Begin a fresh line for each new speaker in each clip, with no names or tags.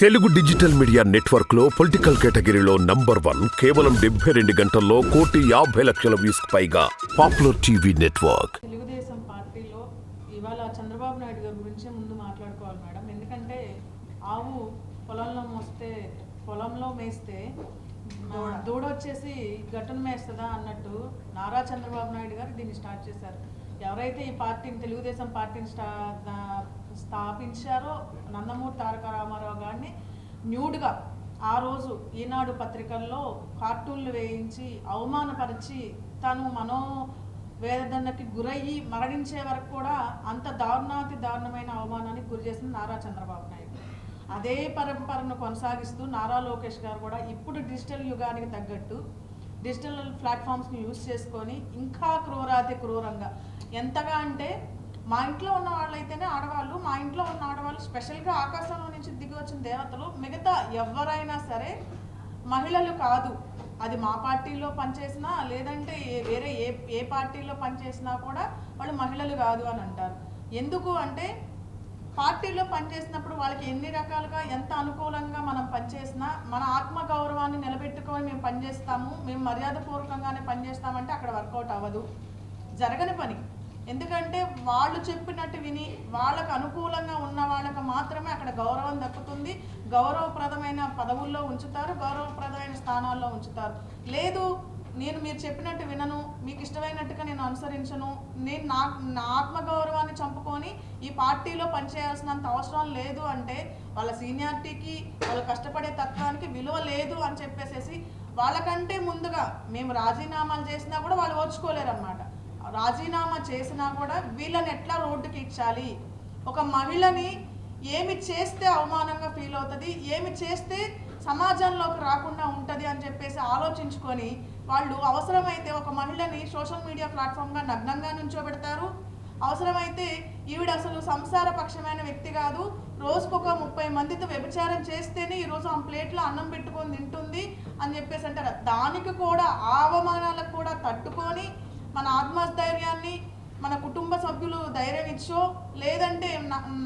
Telugu digital media నెట్వర్క్లో political కేటగిరీలో number one కేవలం డెబ్బై రెండు గంటల్లో కోటి యాభై లక్షల వ్యూస్ పైగా పాపులర్ టీవీ నెట్వర్క్.
తెలుగుదేశం పార్టీలో ఇవాళ చంద్రబాబు నాయుడు గారి గురించి ముందు మాట్లాడుకోవాలి మేడం. ఎందుకంటే ఆవు పొలంలో మోస్తే పొలంలో మేస్తే దూడ. వచ్చేసి గట్టును మేస్తుందా అన్నట్టు నారా చంద్రబాబు నాయుడు గారు దీన్ని స్టార్ట్ చేశారు. ఎవరైతే ఈ పార్టీని తెలుగుదేశం పార్టీని స్టా దా- స్థాపించారో నందమూరి తారక రామారావు గారిని న్యూడ్గా ఆ రోజు ఈనాడు పత్రికల్లో కార్టూన్లు వేయించి అవమానపరిచి తను మనో వేదనకి గురయ్యి మరణించే వరకు కూడా అంత దారుణాతి దారుణమైన అవమానానికి గురి చేసింది నారా చంద్రబాబు నాయుడు. అదే పరంపరను కొనసాగిస్తూ నారా లోకేష్ గారు కూడా ఇప్పుడు డిజిటల్ యుగానికి తగ్గట్టు డిజిటల్ ప్లాట్ఫామ్స్ని యూజ్ చేసుకొని ఇంకా క్రూరాతి క్రూరంగా ఎంతగా అంటే మా ఇంట్లో ఉన్న వాళ్ళైతేనే ఆడవాళ్ళు మా ఇంట్లో ఉన్న ఆడవాళ్ళు స్పెషల్గా ఆకాశంలో నుంచి దిగి వచ్చిన దేవతలు మిగతా ఎవరైనా సరే మహిళలు కాదు. అది మా పార్టీలో పనిచేసినా లేదంటే ఏ- వేరే ఏ ఏ పార్టీలో పనిచేసినా కూడా వాళ్ళు మహిళలు కాదు అని అంటారు. ఎందుకు అంటే పార్టీలో పనిచేసినప్పుడు వాళ్ళకి ఎన్ని రకాలుగా ఎంత అనుకూలంగా మనం పనిచేసినా మన ఆత్మ గౌరవాన్ని నిలబెట్టుకొని మేము పనిచేస్తాము మేము మర్యాదపూర్వకంగానే పనిచేస్తామంటే అక్కడ వర్కౌట్ అవ్వదు. జరగని పని. ఎందుకంటే వాళ్ళు చెప్పినట్టు విని వాళ్ళకు అనుకూలంగా ఉన్న వాళ్ళకు మాత్రమే అక్కడ గౌరవం దక్కుతుంది. గౌరవప్రదమైన పదవుల్లో ఉంచుతారు గౌరవప్రదమైన స్థానాల్లో ఉంచుతారు. లేదు నేను మీరు చెప్పినట్టు వినను మీకు ఇష్టమైనట్టుగా నేను అనుసరించను నేను నా నా ఆత్మగౌరవాన్ని చంపుకొని ఈ పార్టీలో పనిచేయాల్సినంత అవసరం లేదు అంటే వాళ్ళ సీనియారిటీకి వాళ్ళు కష్టపడే తత్వానికి విలువ లేదు అని చెప్పేసేసి వాళ్ళకంటే ముందుగా మేము రాజీనామాలు చేసినా కూడా వాళ్ళు ఓర్చుకోలేరు అనమాట రాజీనామా చేసినా కూడా వీళ్ళని ఎట్లా రోడ్డుకి ఇచ్చాలి? ఒక మహిళని ఏమి చేస్తే అవమానంగా ఫీల్ అవుతుంది? ఏమి చేస్తే సమాజంలోకి రాకుండా ఉంటుంది అని చెప్పేసి ఆలోచించుకొని వాళ్ళు అవసరమైతే ఒక మహిళని సోషల్ మీడియా ప్లాట్ఫామ్గా నగ్నంగా నుంచోబెడతారు. అవసరమైతే ఈవిడ అసలు సంసార పక్షమైన వ్యక్తి కాదు. రోజుకొక ముప్పై మందితో వ్యభిచారం చేస్తేనే ఈరోజు ఆ ప్లేట్లో అన్నం పెట్టుకొని తింటుంది అని చెప్పేసి అంటారు. దానికి కూడా ఆ అవమానాలకు కూడా తట్టుకొని మన ఆత్మస్థైర్యాన్ని మన కుటుంబ సభ్యులు ధైర్యం ఇచ్చో లేదంటే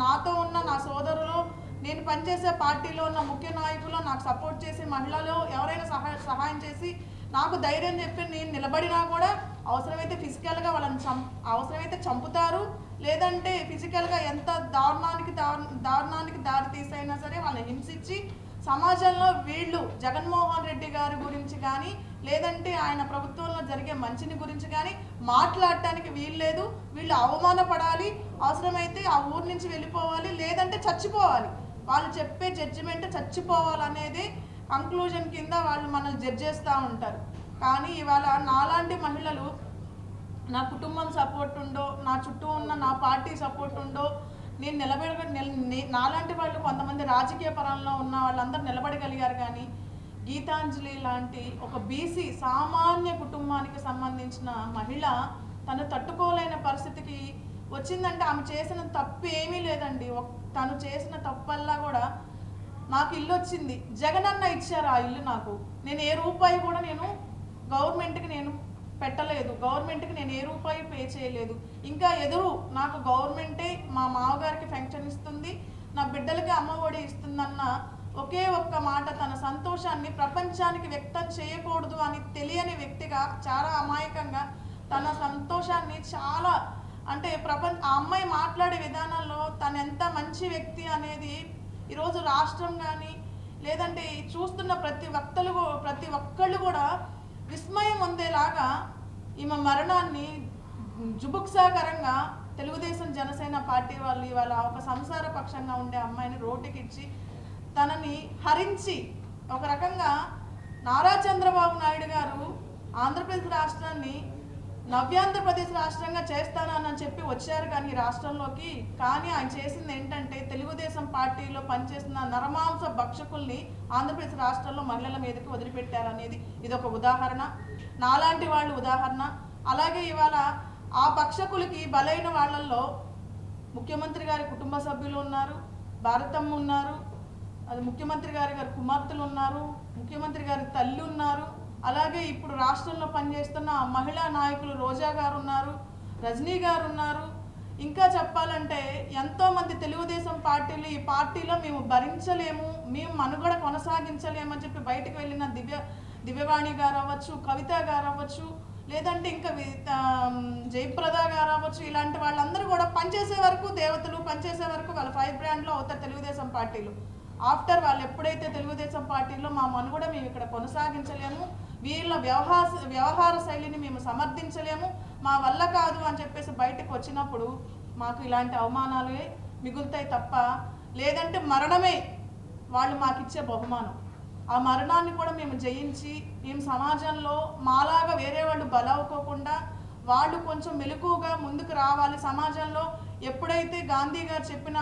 నాతో ఉన్న నా సోదరులు నేను పనిచేసే పార్టీలో ఉన్న ముఖ్య నాయకులు నాకు సపోర్ట్ చేసే మహిళలు ఎవరైనా సహాయ సహాయం చేసి నాకు ధైర్యం చెప్పి నేను నిలబడినా కూడా అవసరమైతే ఫిజికల్గా వాళ్ళని చం అవసరమైతే చంపుతారు. లేదంటే ఫిజికల్గా ఎంత దారుణానికి దారు దారుణానికి దారి తీసైనా సరే వాళ్ళని హింసించి సమాజంలో వీళ్ళు జగన్మోహన్ రెడ్డి గారి గురించి కానీ లేదంటే ఆయన ప్రభుత్వంలో జరిగే మంచిని గురించి కానీ మాట్లాడటానికి వీల్లేదు వీళ్ళు అవమానపడాలి. అవసరమైతే ఆ ఊరు నుంచి వెళ్ళిపోవాలి. లేదంటే చచ్చిపోవాలి. వాళ్ళు చెప్పే జడ్జిమెంట్ చచ్చిపోవాలనేది కంక్లూజన్ కింద వాళ్ళు మనల్ని జడ్జ్ చేస్తూ ఉంటారు. కానీ ఇవాళ నాలాంటి మహిళలు నా కుటుంబం సపోర్ట్ ఉండో నా చుట్టూ ఉన్న నా పార్టీ సపోర్ట్ ఉండో నేను నిలబడ నే- నాలాంటి వాళ్ళు కొంతమంది రాజకీయ పరంలో ఉన్న వాళ్ళందరూ నిలబడగలిగారు కానీ గీతాంజలి లాంటి ఒక బీసీ సామాన్య కుటుంబానికి సంబంధించిన మహిళ తను తట్టుకోలేని పరిస్థితికి వచ్చిందంటే ఆమె చేసిన తప్పు ఏమీ లేదండి. తను చేసిన తప్పల్లా కూడా నాకు ఇల్లు వచ్చింది. జగనన్న ఇచ్చారు ఆ ఇల్లు నాకు. నేను ఏ రూపాయి కూడా నేను గవర్నమెంట్కి నేను పెట్టలేదు. గవర్నమెంట్కి నేను ఏ రూపాయి పే చేయలేదు. ఇంకా ఎదురు నాకు గవర్నమెంటే మా మామగారికి పెన్షన్ ఇస్తుంది నా బిడ్డలకి అమ్మ ఒడి ఇస్తుందన్న ఒకే ఒక్క మాట తన సంతోషాన్ని ప్రపంచానికి వ్యక్తం చేయకూడదు అని తెలియని వ్యక్తిగా చాలా అమాయకంగా తన సంతోషాన్ని చాలా అంటే ప్రపంచ ఆ అమ్మాయి మాట్లాడే విధానంలో తను ఎంత మంచి వ్యక్తి అనేది ఈరోజు రాష్ట్రం కానీ లేదంటే చూస్తున్న ప్రతి వక్తలు ప్రతి ఒక్కళ్ళు కూడా విస్మయం పొందేలాగా ఈమె మరణాన్ని జుబుక్సాకరంగా తెలుగుదేశం జనసేన పార్టీ వాళ్ళు ఇవాళ ఒక సంసార పక్షంగా ఉండే అమ్మాయిని రోడ్డుకిచ్చి తనని హరించి ఒక రకంగా నారా చంద్రబాబు నాయుడు గారు ఆంధ్రప్రదేశ్ రాష్ట్రాన్ని నవ్యాంధ్రప్రదేశ్ రాష్ట్రంగా చేస్తానని చెప్పి వచ్చారు కానీ రాష్ట్రంలోకి. కానీ ఆయన చేసింది ఏంటంటే తెలుగుదేశం పార్టీలో పనిచేస్తున్న నరమాంస భక్షకుల్ని ఆంధ్రప్రదేశ్ రాష్ట్రంలో మహిళల మీదకి వదిలిపెట్టారనేది ఇది ఒక ఉదాహరణ. నాలాంటి వాళ్ళు ఉదాహరణ. అలాగే ఇవాళ ఆ భక్షకులకి బలైన వాళ్ళల్లో ముఖ్యమంత్రి గారి కుటుంబ సభ్యులు ఉన్నారు భారతమ్మ ఉన్నారు అది ముఖ్యమంత్రి గారి గారి కుమార్తెలు ఉన్నారు ముఖ్యమంత్రి గారి తల్లి ఉన్నారు అలాగే ఇప్పుడు రాష్ట్రంలో పనిచేస్తున్న మహిళా నాయకులు రోజా గారు ఉన్నారు రజనీ గారు ఉన్నారు ఇంకా చెప్పాలంటే ఎంతో మంది తెలుగుదేశం పార్టీలు ఈ పార్టీలో మేము భరించలేము మేము మనుగడ కొనసాగించలేమని చెప్పి బయటకు వెళ్ళిన దివ్య దివ్యవాణి గారు అవ్వచ్చు కవిత గారు అవ్వచ్చు లేదంటే ఇంకా వి- జయప్రద గారు అవ్వచ్చు ఇలాంటి వాళ్ళందరూ కూడా పనిచేసే వరకు దేవతలు పనిచేసే వరకు వాళ్ళ ఫైవ్ బ్రాండ్లో అవుతారు తెలుగుదేశం పార్టీలు. ఆఫ్టర్ వాళ్ళు ఎప్పుడైతే తెలుగుదేశం పార్టీలో మా మనుగడ మేము ఇక్కడ కొనసాగించలేము వీళ్ళ వ్యవహార వ్యవహార శైలిని మేము సమర్థించలేము మా వల్ల కాదు అని చెప్పేసి బయటకు వచ్చినప్పుడు మాకు ఇలాంటి అవమానాలే మిగులుతాయి తప్ప లేదంటే మరణమే వాళ్ళు మాకు ఇచ్చే బహుమానం. ఆ మరణాన్ని కూడా మేము జయించి మేము సమాజంలో మాలాగా వేరే వాళ్ళు బలవుకోకుండా వాళ్ళు కొంచెం మెలకుగా ముందుకు రావాలి. సమాజంలో ఎప్పుడైతే గాంధీ గారు చెప్పిన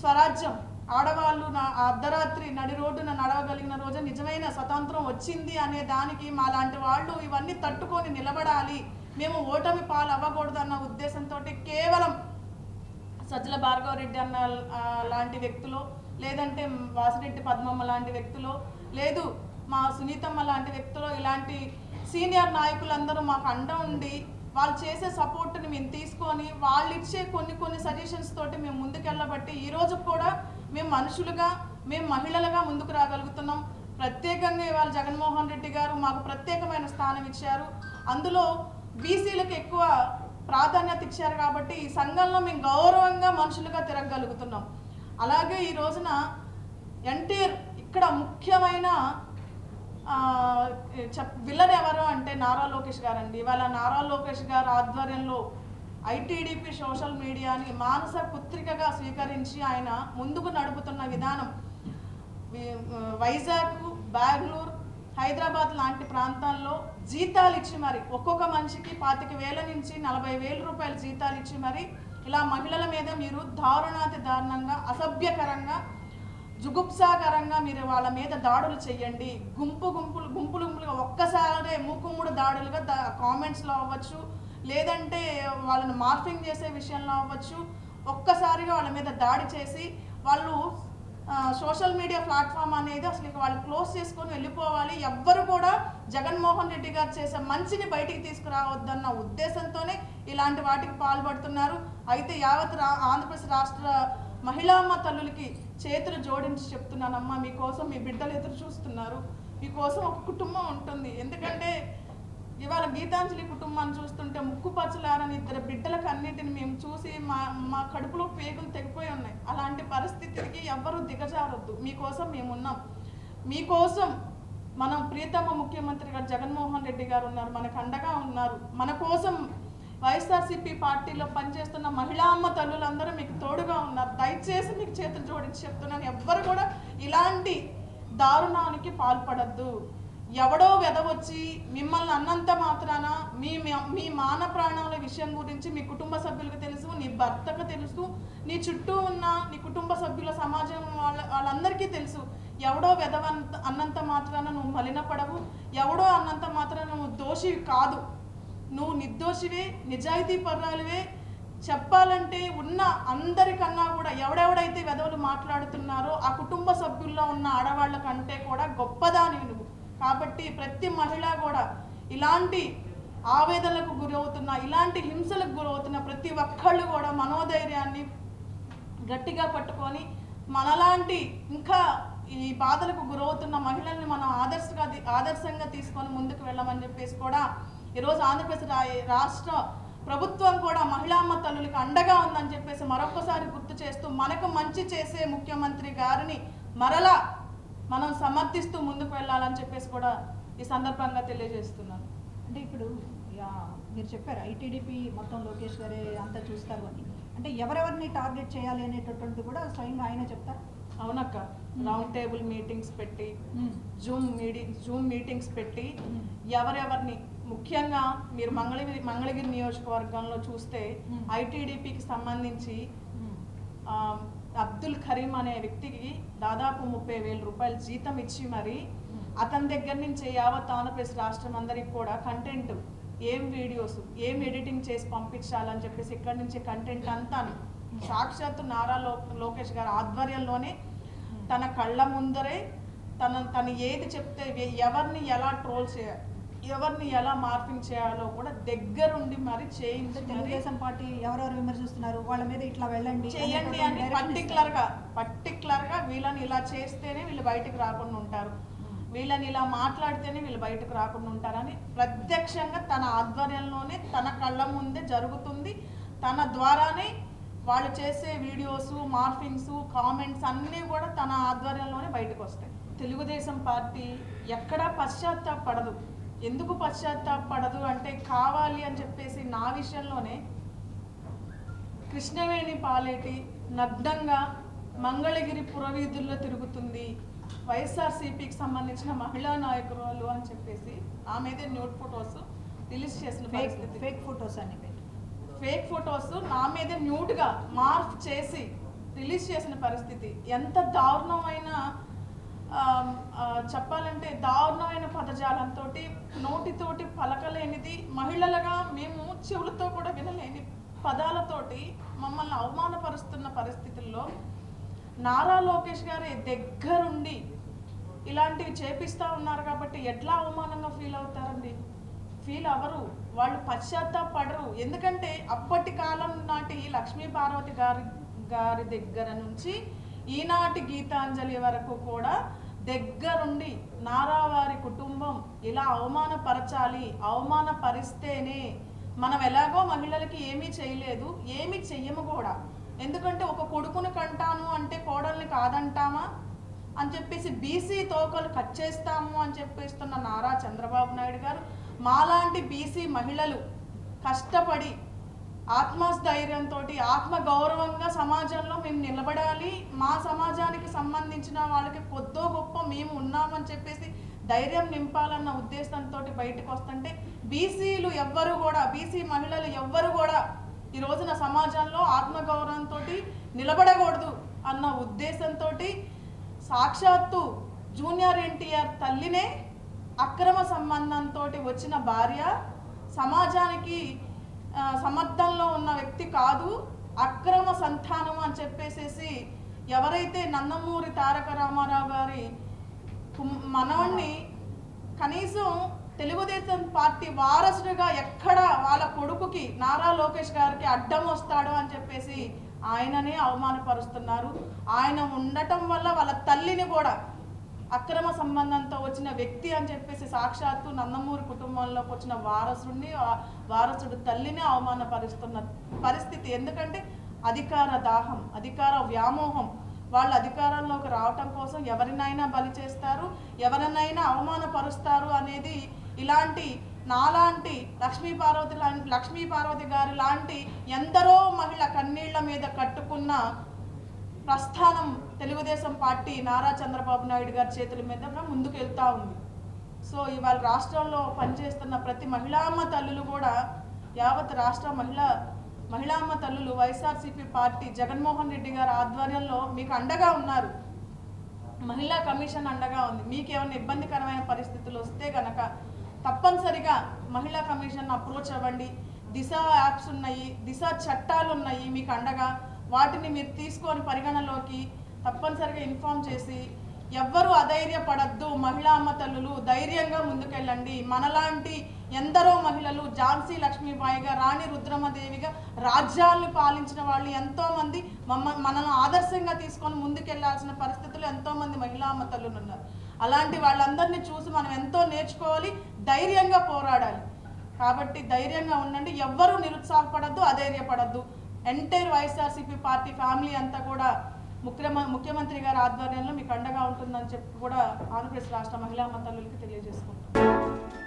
స్వరాజ్యం ఆడవాళ్ళు నా అర్ధరాత్రి నడి రోడ్డున నడవగలిగిన రోజు నిజమైన స్వతంత్రం వచ్చింది అనే దానికి మా లాంటి వాళ్ళు ఇవన్నీ తట్టుకొని నిలబడాలి. మేము ఓటమి పాలు అవ్వకూడదు అన్న ఉద్దేశంతో కేవలం సజ్జల భార్గవరెడ్డి అన్న లాంటి వ్యక్తులు లేదంటే వాసిరెడ్డి పద్మమ్మ లాంటి వ్యక్తులు లేదు మా సునీతమ్మ లాంటి వ్యక్తులు ఇలాంటి సీనియర్ నాయకులందరూ మాకు అండ ఉండి వాళ్ళు చేసే సపోర్ట్ని మేము తీసుకొని వాళ్ళు ఇచ్చే కొన్ని కొన్ని సజెషన్స్ తోటి మేము ముందుకెళ్ళబట్టి ఈ రోజు కూడా మేము మనుషులుగా మేము మహిళలుగా ముందుకు రాగలుగుతున్నాం. ప్రత్యేకంగా ఇవాళ జగన్మోహన్ రెడ్డి గారు మాకు ప్రత్యేకమైన స్థానం ఇచ్చారు. అందులో బీసీలకు ఎక్కువ ప్రాధాన్యత ఇచ్చారు కాబట్టి ఈ సంఘంలో మేము గౌరవంగా మనుషులుగా తిరగగలుగుతున్నాం. అలాగే ఈ రోజున ఎన్టీఆర్ ఇక్కడ ముఖ్యమైన చెప్ విలన్ ఎవరు అంటే నారా లోకేష్ గారండి. ఇవాళ నారా లోకేష్ గారు ఆధ్వర్యంలో ఐటీడీపీ సోషల్ మీడియాని మానస పుత్రికగా స్వీకరించి ఆయన ముందుకు నడుపుతున్న విధానం. వైజాగ్ బెంగళూరు హైదరాబాద్ లాంటి ప్రాంతాల్లో జీతాలు ఇచ్చి మరి ఒక్కొక్క మనిషికి పాతిక వేల నుంచి నలభై వేల రూపాయల జీతాలు ఇచ్చి మరి ఇలా మహిళల మీద మీరు దారుణాతి దారుణంగా అసభ్యకరంగా జుగుప్సాకరంగా మీరు వాళ్ళ మీద దాడులు చేయండి గుంపు గుంపులు గుంపులు గుంపులుగా ఒక్కసారే మూకుమ్ముడు దాడులుగా కామెంట్స్లో అవ్వచ్చు. లేదంటే వాళ్ళని మార్ఫింగ్ చేసే విషయంలో అవ్వచ్చు. ఒక్కసారిగా వాళ్ళ మీద దాడి చేసి వాళ్ళు సోషల్ మీడియా ప్లాట్ఫామ్ అనేది అసలు ఇక వాళ్ళు క్లోజ్ చేసుకొని వెళ్ళిపోవాలి. ఎవ్వరు కూడా జగన్మోహన్ రెడ్డి గారు చేసే మంచిని బయటికి తీసుకురావద్దన్న ఉద్దేశంతోనే ఇలాంటి వాటికి పాల్పడుతున్నారు. అయితే యావత్ రా ఆంధ్రప్రదేశ్ రాష్ట్ర మహిళామ్మ తల్లులకి చేతులు జోడించి చెప్తున్నానమ్మా మీకోసం మీ బిడ్డలు ఎదురు చూస్తున్నారు. మీకోసం ఒక కుటుంబం ఉంటుంది. ఎందుకంటే ఇవాళ గీతాంజలి కుటుంబాన్ని చూస్తుంటే ముక్కు పచ్చలారని ఇద్దరు బిడ్డలకు అన్నిటిని మేము చూసి మా మా కడుపులో పేగులు తెగిపోయి ఉన్నాయి. అలాంటి పరిస్థితికి ఎవ్వరూ దిగజారొద్దు. మీకోసం మేమున్నాం. మీకోసం మనం ప్రియతమ ముఖ్యమంత్రి గారు జగన్మోహన్ రెడ్డి గారు ఉన్నారు. మనకు అండగా ఉన్నారు. మన కోసం వైఎస్ఆర్సీపీ పార్టీలో పనిచేస్తున్న మహిళా అమ్మ తల్లులందరూ మీకు తోడుగా ఉన్నారు. దయచేసి మీకు చేతులు జోడించి చెప్తున్నాను. ఎవ్వరు కూడా ఇలాంటి దారుణానికి పాల్పడద్దు. ఎవడో వెదవచ్చి మిమ్మల్ని అన్నంత మాత్రాన మీ మీ- మాన ప్రాణాల విషయం గురించి మీ కుటుంబ సభ్యులకు తెలుసు నీ భర్తకు తెలుసు నీ చుట్టూ ఉన్న నీ కుటుంబ సభ్యుల సమాజం వాళ్ళ వాళ్ళందరికీ తెలుసు. ఎవడో వెదవ అన్నంత మాత్రాన నువ్వు మలినపడవు ఎవడో అన్నంత మాత్రాన నువ్వు దోషి కాదు. నువ్వు నిర్దోషివే నిజాయితీ పర్రాలువే చెప్పాలంటే ఉన్న అందరికన్నా కూడా ఎవడెవడైతే వెధవలు మాట్లాడుతున్నారో ఆ కుటుంబ సభ్యుల్లో ఉన్న ఆడవాళ్ళ కంటే కూడా గొప్పదానివి నువ్వు. కాబట్టి ప్రతి మహిళ కూడా ఇలాంటి ఆవేదనలకు గురవుతున్న ఇలాంటి హింసలకు గురవుతున్న ప్రతి ఒక్కళ్ళు కూడా మనోధైర్యాన్ని గట్టిగా పట్టుకొని మనలాంటి ఇంకా ఈ బాధలకు గురవుతున్న మహిళల్ని మనం ఆదర్శగా ఆదర్శంగా తీసుకొని ముందుకు వెళ్ళమని చెప్పేసి కూడా ఈరోజు ఆంధ్రప్రదేశ్ రాష్ట్ర ప్రభుత్వం కూడా మహిళామ్మ తల్లులకు అండగా ఉందని చెప్పేసి మరొకసారి గుర్తు చేస్తూ మనకు మంచి చేసే ముఖ్యమంత్రి గారిని మరలా మనం సమర్థిస్తూ ముందుకు వెళ్ళాలని చెప్పేసి కూడా ఈ సందర్భంగా తెలియజేస్తున్నాను.
అంటే ఇప్పుడు యా, మీరు చెప్పారు ఐటీడీపీ మొత్తం లోకేష్ గారే అంతా చూస్తారు అని. అంటే ఎవరెవరిని టార్గెట్ చేయాలి అనేటటువంటిది కూడా స్వయంగా ఆయన చెప్తారు?
అవునక్క. రౌండ్ టేబుల్ మీటింగ్స్ పెట్టి జూమ్ మీటింగ్ జూమ్ మీటింగ్స్ పెట్టి ఎవరెవరిని ముఖ్యంగా మీరు మంగళగిరి మంగళగిరి నియోజకవర్గంలో చూస్తే. ఐటీడీపీకి సంబంధించి అబ్దుల్ కరీం అనే వ్యక్తికి దాదాపు ముప్పై వేల రూపాయలు జీతం ఇచ్చి మరి అతని దగ్గర నుంచి యావత్ ఆంధ్రప్రదేశ్ రాష్ట్రం అందరికి కూడా కంటెంట్ ఏం వీడియోస్ ఏం ఎడిటింగ్ చేసి పంపించాలని చెప్పేసి ఇక్కడి నుంచి కంటెంట్ అంతా సాక్షాత్తు నారా లోకేష్ గారి ఆధ్వర్యంలోనే తన కళ్ళ ముందరే తన తను ఏది చెప్తే ఎవరిని ఎలా ట్రోల్ చేయాలి? ఎవరిని ఎలా మార్పింగ్ చేయాలో కూడా దగ్గరుండి మరి చేయించి
తెలుగుదేశం పార్టీ ఎవరెవరు విమర్శిస్తున్నారు? వాళ్ళ మీద ఇట్లా వెళ్ళండి
చేయండి అని పర్టికులర్గా పర్టికులర్గా వీళ్ళని ఇలా చేస్తేనే వీళ్ళు బయటకు రాకుండా ఉంటారు. వీళ్ళని ఇలా మాట్లాడితేనే వీళ్ళు బయటకు రాకుండా ఉంటారని ప్రత్యక్షంగా తన ఆధ్వర్యంలోనే తన కళ్ళ ముందే జరుగుతుంది. తన ద్వారానే వాళ్ళు చేసే వీడియోస్ మార్ఫింగ్స్ కామెంట్స్ అన్నీ కూడా తన ఆధ్వర్యంలోనే బయటకు వస్తాయి తెలుగుదేశం పార్టీ ఎక్కడా పశ్చాత్తాపడదు. ఎందుకు పశ్చాత్తాపడదు అంటే కావాలి అని చెప్పేసి నా విషయంలోనే కృష్ణవేణి పాలేటి నగ్నంగా మంగళగిరి పురవీధుల్లో తిరుగుతుంది. వైఎస్ఆర్సీపీకి సంబంధించిన మహిళా నాయకురాలు అని చెప్పేసి ఆ మీదే న్యూడ్ ఫొటోస్ రిలీజ్ చేసిన
ఫేక్
పరిస్థితి.
ఫేక్ ఫొటోస్ పెట్టి.
ఫేక్ ఫొటోస్ నా మీద న్యూడ్గా మార్క్ చేసి రిలీజ్ చేసిన పరిస్థితి. ఎంత దారుణమైన చెప్పాలంటే దారుణమైన పదజాలంతో నోటితోటి పలకలేనిది మహిళలుగా మేము చెవులతో కూడా వినలేని పదాలతోటి మమ్మల్ని అవమానపరుస్తున్న పరిస్థితుల్లో నారా లోకేష్ గారి దగ్గరుండి ఇలాంటివి చేపిస్తూ ఉన్నారు కాబట్టి ఎట్లా అవమానంగా ఫీల్ అవుతారండి? ఫీల్ అవ్వరు. వాళ్ళు పశ్చాత్తాపడరు ఎందుకంటే అప్పటి కాలం నాటి లక్ష్మీ పార్వతి గారి గారి దగ్గర నుంచి ఈనాటి గీతాంజలి వరకు కూడా దగ్గరుండి నారావారి కుటుంబం ఇలా అవమానపరచాలి అవమానపరిస్తేనే మనం ఎలాగో మహిళలకి ఏమీ చేయలేదు ఏమీ చెయ్యము కూడా. ఎందుకంటే ఒక కొడుకుని కంటాను అంటే కోడల్ని కాదంటామా? అని చెప్పేసి బీసీ తోకలు కట్ చేస్తాము అని చెప్పేస్తున్న నారా చంద్రబాబు నాయుడు గారు మాలాంటి బీసీ మహిళలు కష్టపడి ఆత్మస్థైర్యంతో ఆత్మ గౌరవంగా సమాజంలో మేము నిలబడాలి. మా సమాజానికి సంబంధించిన వాళ్ళకి కొద్దో గొప్ప మేము ఉన్నామని చెప్పేసి ధైర్యం నింపాలన్న ఉద్దేశంతో బయటకు వస్తుంటే బీసీలు ఎవ్వరు కూడా బీసీ మహిళలు ఎవ్వరు కూడా ఈ రోజున సమాజంలో ఆత్మగౌరవంతో నిలబడకూడదు అన్న ఉద్దేశంతో సాక్షాత్తు జూనియర్ ఎన్టీఆర్ తల్లినే అక్రమ సంబంధంతో వచ్చిన భార్య సమాజానికి సమర్థంలో ఉన్న వ్యక్తి కాదు అక్రమ సంతానం అని చెప్పేసేసి ఎవరైతే నందమూరి తారక రామారావు గారి మనవణ్ణి కనీసం తెలుగుదేశం పార్టీ వారసుడిగా ఎక్కడ వాళ్ళ కొడుకుకి నారా లోకేష్ గారికి అడ్డం వస్తాడు అని చెప్పేసి ఆయననే అవమానపరుస్తున్నారు. ఆయన ఉండటం వల్ల వాళ్ళ తల్లిని కూడా అక్రమ సంబంధంతో వచ్చిన వ్యక్తి అని చెప్పేసి సాక్షాత్తు నందమూరి కుటుంబంలోకి వచ్చిన వారసుడిని వారసుడు తల్లిని అవమానపరుస్తున్న పరిస్థితి. ఎందుకంటే అధికార దాహం అధికార వ్యామోహం వాళ్ళు అధికారంలోకి రావటం కోసం ఎవరినైనా బలి చేస్తారు ఎవరినైనా అవమానపరుస్తారు అనేది ఇలాంటి నాలాంటి లక్ష్మీ పార్వతి లాంటి లక్ష్మీ పార్వతి గారి లాంటి ఎందరో మహిళ కన్నీళ్ళ మీద కట్టుకున్న ప్రస్థానం తెలుగుదేశం పార్టీ నారా చంద్రబాబు నాయుడు గారి చేతుల మీద ముందుకు వెళ్తా ఉంది. సో ఇవాళ రాష్ట్రంలో పనిచేస్తున్న ప్రతి మహిళామ్మ తల్లులు కూడా యావత్ రాష్ట్ర మహిళా మహిళామ్మ తల్లులు వైఎస్ఆర్సీపీ పార్టీ జగన్మోహన్ రెడ్డి గారి ఆధ్వర్యంలో మీకు అండగా ఉన్నారు. మహిళా కమిషన్ అండగా ఉంది. మీకు ఏమైనా ఇబ్బందికరమైన పరిస్థితులు వస్తే కనుక తప్పనిసరిగా మహిళా కమిషన్ అప్రోచ్ అవ్వండి. దిశ యాప్స్ ఉన్నాయి దిశ చట్టాలు ఉన్నాయి మీకు అండగా. వాటిని మీరు తీసుకొని పరిగణలోకి తప్పనిసరిగా ఇన్ఫామ్ చేసి ఎవ్వరూ అధైర్యపడద్దు. మహిళా అమ్మ తల్లులు ధైర్యంగా ముందుకెళ్ళండి. మనలాంటి ఎందరో మహిళలు ఝాన్సీ లక్ష్మీబాయిగా రాణి రుద్రమదేవిగా రాజ్యాలను పాలించిన వాళ్ళు ఎంతోమంది మమ్మ మనల్ని ఆదర్శంగా తీసుకొని ముందుకెళ్ళాల్సిన పరిస్థితులు ఎంతోమంది మహిళా అమ్మ తల్లులు ఉన్నారు. అలాంటి వాళ్ళందరినీ చూసి మనం ఎంతో నేర్చుకోవాలి ధైర్యంగా పోరాడాలి. కాబట్టి ధైర్యంగా ఉండండి. ఎవ్వరూ నిరుత్సాహపడద్దు అధైర్యపడద్దు. ఎంటైర్ వైఎస్ఆర్సీపీ పార్టీ ఫ్యామిలీ అంతా కూడా ముఖ్యమ ముఖ్యమంత్రి గారి ఆధ్వర్యంలో మీకు అండగా ఉంటుందని చెప్పి కూడా ఆంధ్రప్రదేశ్ రాష్ట్ర మహిళా మతల్లులకి తెలియజేసుకుంటాం